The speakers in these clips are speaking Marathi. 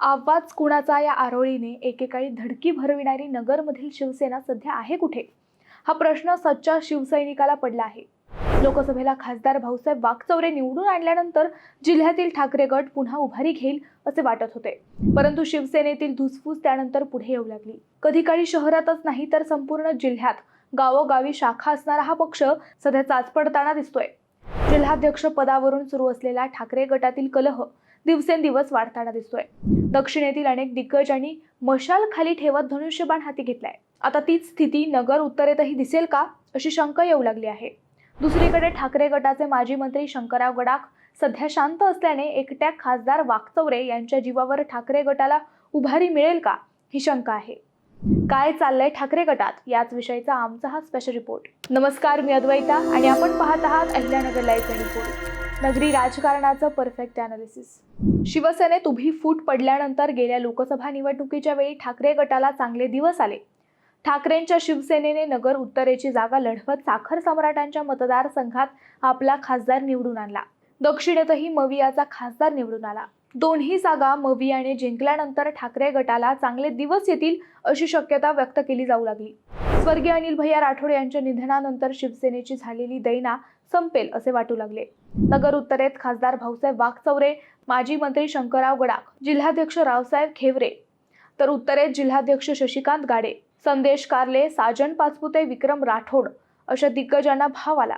आवाज कुणाचा या आरोळीने एकेकाळी धडकी भरविणारी नगरमधील शिवसेना सध्या आहे कुठे? हा प्रश्न सच्चा शिवसैनिकाला पडला आहे. लोकसभेला खासदार भाऊसाहेब वागचौरे निवडून आणल्यानंतर जिल्ह्यातील ठाकरे गट पुन्हा उभारी घेईल असे वाटत होते. परंतु शिवसेनेतील धुसफूस त्यानंतर पुढे येऊ लागली. कधी काळी शहरातच नाही तर संपूर्ण जिल्ह्यात गावोगावी शाखा असणारा हा पक्ष सध्या चाचपडताना दिसतोय. जिल्हाध्यक्ष पदावरून सुरू असलेला ठाकरे गटातील कलह दिवसेंदिवस वाढताना दिसतोय. दक्षिणेतील अनेक दिग्गजांनी मशाल खाली ठेवत धनुष्यबाण हाती घेतलाय. आता तीच स्थिती नगर उत्तरेतही दिसेल का अशी शंका येऊ लागली आहे. दुसरीकडे ठाकरे गटाचे माजी मंत्री शंकरराव गडाख सध्या शांत असल्याने एकट्या खासदार वाकचौरे यांच्या जीवावर ठाकरे गटाला उभारी मिळेल का ही शंका आहे. काय चाललंय ठाकरे गटात याच विषयीचा आमचा हा स्पेशल रिपोर्ट नमस्कार मी अद्वैता आणि आपण पाहत आहात अहिल्यानगर लाईव्ह रिपोर्ट नगरी राजकारणाचं परफेक्ट अनालिसिस शिवसेनेत उभी फूट पडल्यानंतर गेल्या लोकसभा निवडणुकीच्या वेळी ठाकरे गटाला चांगले दिवस आले. ठाकरेंच्या शिवसेनेने नगर उत्तरेची जागा लढवत साखर सम्राटांच्या मतदारसंघात आपला खासदार निवडून आणला. दक्षिणेतही मवियाचा खासदार निवडून आला. दोन्ही जागा मवियाने जिंकल्यानंतर ठाकरे गटाला चांगले दिवस येतील अशी शक्यता व्यक्त केली जाऊ लागली. स्वर्गीय अनिल भैया राठोड यांच्या निधनानंतर शिवसेनेची झालेली दैना संपेल असे वाटू लागले. नगर उत्तरेत खासदार भाऊसाहेब वाघचौरे माजी मंत्री शंकरराव गडाख जिल्हाध्यक्ष रावसाहेब खेवरे तर उत्तरेत जिल्हाध्यक्ष शशिकांत गाडे संदेश कारले साजन पाचपुते विक्रम राठोड अशा दिग्गजांना भाव आला.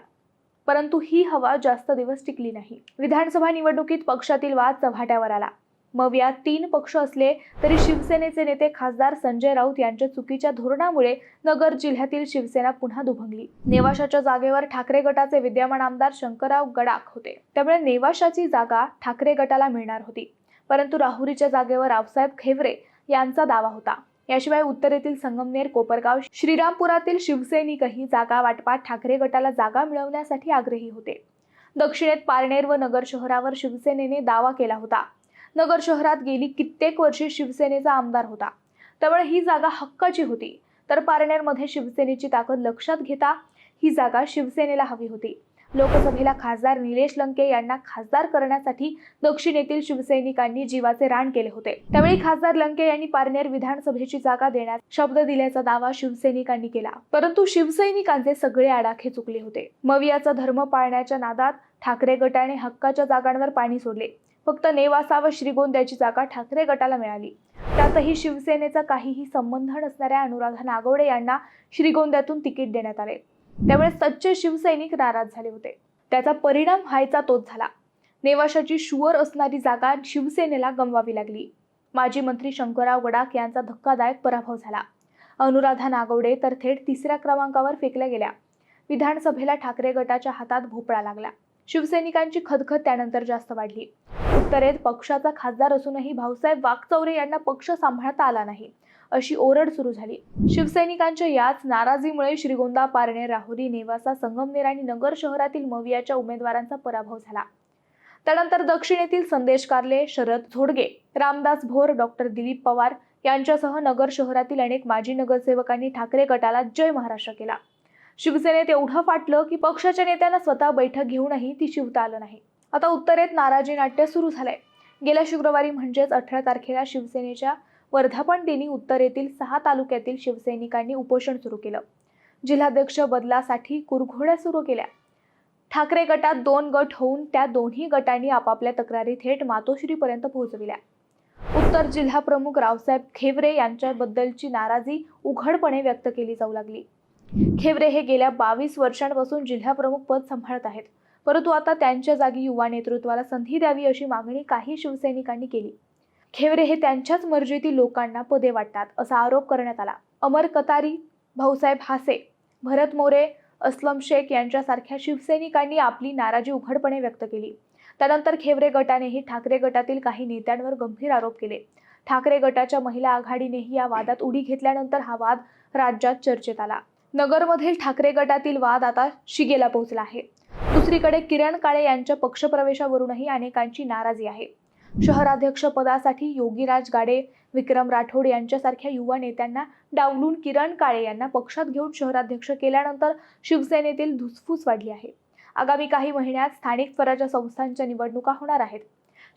परंतु ही हवा जास्त दिवस टिकली नाही. विधानसभा निवडणुकीत पक्षातील वाद चव्हाट्यावर आला. मग यात तीन पक्ष असले तरी शिवसेनेचे नेते खासदार संजय राऊत यांच्या चुकीच्या धोरणामुळे नगर जिल्ह्यातील शिवसेना पुन्हा दुभंगली. नेवाशाच्या जागेवर ठाकरे गटाचे विद्यमान आमदार शंकरराव गडाख होते. त्यामुळे नेवाशाची जागा ठाकरे गटाला मिळणार होती. परंतु राहुरीच्या जागेवर रावसाहेब खेवरे यांचा दावा होता. याशिवाय उत्तरेतील संगमनेर कोपरगाव श्रीरामपुरातील शिवसैनिकही जागा वाटपात ठाकरे गटाला जागा मिळवण्यासाठी आग्रही होते. दक्षिणेत पारनेर व नगर शहरावर शिवसेनेने दावा केला होता. नगर शहरात गेली कित्येक वर्षे शिवसेनेचा आमदार होता. त्यामुळे ही जागा हक्काची होती. तर पारनेरमध्ये शिवसेनेची ताकद लक्षात घेता ही जागा शिवसेनेला हवी होती. लोकसभेला खासदार निलेश लंके यांना खासदार करण्यासाठी दक्षिणेतील शिवसैनिकांनी जीवाचे रान केले होते. त्यावेळी खासदार लंके यांनी पारनेर विधानसभेची जागा देण्यात शब्द दिल्याचा दावा शिवसैनिकांनी केला. परंतु शिवसैनिकांचे सगळे आडाखे चुकले होते. मवियाचा धर्म पाळण्याच्या नादात ठाकरे गटाने हक्काच्या जागांवर पाणी सोडले. फक्त नेवासा व श्रीगोंद्याची जागा ठाकरे गटाला मिळाली. त्यातही शिवसेनेचा काहीही संबंध नसणाऱ्या अनुराधा नागवडे यांना श्रीगोंद्यातून तिकीट देण्यात आले. त्यामुळे सच्चे शिवसैनिक नाराज झाले होते. त्याचा परिणाम व्हायचा तोच झाला. नेवाशाची शुअर असणारी जागा शिवसेनेला गमवावी लागली. माजी मंत्री शंकरराव गडाख यांचा धक्कादायक पराभव झाला. अनुराधा नागवडे तर थेट तिसऱ्या क्रमांकावर फेकल्या गेल्या. विधानसभेला ठाकरे गटाच्या हातात भोपळा लागला. शिवसैनिकांची खदखद त्यानंतर जास्त वाढली. उत्तरेत पक्षाचा खासदार असूनही भाऊसाहेब वाघचौरे यांना पक्ष सांभाळता आला नाही अशी ओरड सुरू झाली. शिवसैनिकांच्या याच नाराजीमुळे श्रीगोंदा पारणे राहुरी नेवासा संगमनेर आणि नगर शहरातील मवियाच्या उमेदवारांचा पराभव झाला. त्यानंतर दक्षिणेतील संदेश कारले शरद झोडगे रामदास भोर डॉक्टर दिलीप पवार यांच्यासह नगर शहरातील अनेक माजी नगरसेवकांनी ठाकरे गटाला जय महाराष्ट्र केला. शिवसेनेत एवढं फाटलं की पक्षाच्या नेत्यांना स्वतः बैठक घेऊनही ती शिवता आलं नाही. आता उत्तरेत नाराजी नाट्य सुरू झालंय. गेल्या शुक्रवारी म्हणजेच अठरा तारखेला शिवसेनेच्या वर्धापन दिनी उत्तरेतील सहा तालुक्यातील शिवसैनिकांनी उपोषण सुरू केलं. जिल्हाध्यक्ष बदलासाठी कुरघोड्या सुरू केल्या. ठाकरे गटात दोन गट होऊन त्या दोन्ही गटांनी आपापल्या तक्रारी थेट मातोश्रीपर्यंत पोहोचविल्या. उत्तर जिल्हा प्रमुख रावसाहेब खेवरे यांच्याबद्दलची नाराजी उघडपणे व्यक्त केली जाऊ लागली. खेवरे हे गेल्या बावीस वर्षांपासून जिल्हाप्रमुख पद सांभाळत आहेत. परंतु आता त्यांच्या जागी युवा नेतृत्वाला संधी द्यावी अशी मागणी काही शिवसैनिकांनी केली. खेवरे हे त्यांच्याच मर्जीतील लोकांना पदे वाटतात असा आरोप करण्यात आला. अमर कतारी भाऊसाहेब हासे भरत मोरे अस्लम शेख यांच्यासारख्या शिवसैनिकांनी आपली नाराजी उघडपणे व्यक्त केली. त्यानंतर खेवरे गटानेही ठाकरे गटातील काही नेत्यांवर गंभीर आरोप केले. ठाकरे गटाच्या महिला आघाडीनेही या वादात उडी घेतल्यानंतर हा वाद राज्यात चर्चेत आला. नगरमधील ठाकरे गटातील वाद आता शिगेला पोहोचला आहे. दुसरीकडे किरण काळे यांच्या पक्षप्रवेशावरूनही अनेकांची नाराजी आहे. शहराध्यक्ष पदासाठी योगीराज गाडे विक्रम राठोड यांच्यासारख्या युवा नेत्यांना डावलून किरण काळे यांना पक्षात घेऊन शहराध्यक्ष केल्यानंतर शिवसेनेतील धुसफूस वाढली आहे. आगामी काही महिन्यात स्थानिक स्वराज्य संस्थांच्या निवडणुका होणार आहेत.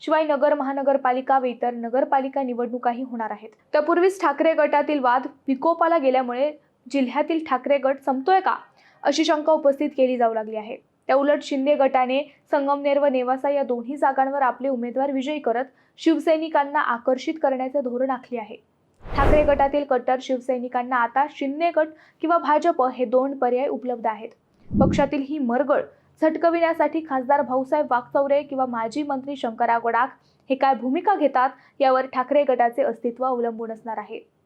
शिवाय नगर महानगरपालिका व इतर नगरपालिका निवडणुकाही होणार आहेत. त्यापूर्वीच ठाकरे गटातील वाद विकोपाला गेल्यामुळे जिल्ह्यातील ठाकरे गट संपतोय का? अशी शंका उपस्थित केली जाऊ लागली आहे. त्या उलट शिंदे गटाने संगमनेर व नेवासा या दोन्ही जागांवर आपले उमेदवार विजयी करत शिवसैनिकांना आकर्षित करण्याचे धोरण आखले आहे. ठाकरे गटातील कट्टर शिवसैनिकांना आता शिंदे गट किंवा भाजप हे दोन पर्याय उपलब्ध आहेत. पक्षातील ही मरगळ झटकविण्यासाठी खासदार भाऊसाहेब वागचौरे किंवा माजी मंत्री शंकरराव गडाख हे काय भूमिका घेतात यावर ठाकरे गटाचे अस्तित्व अवलंबून असणार आहे.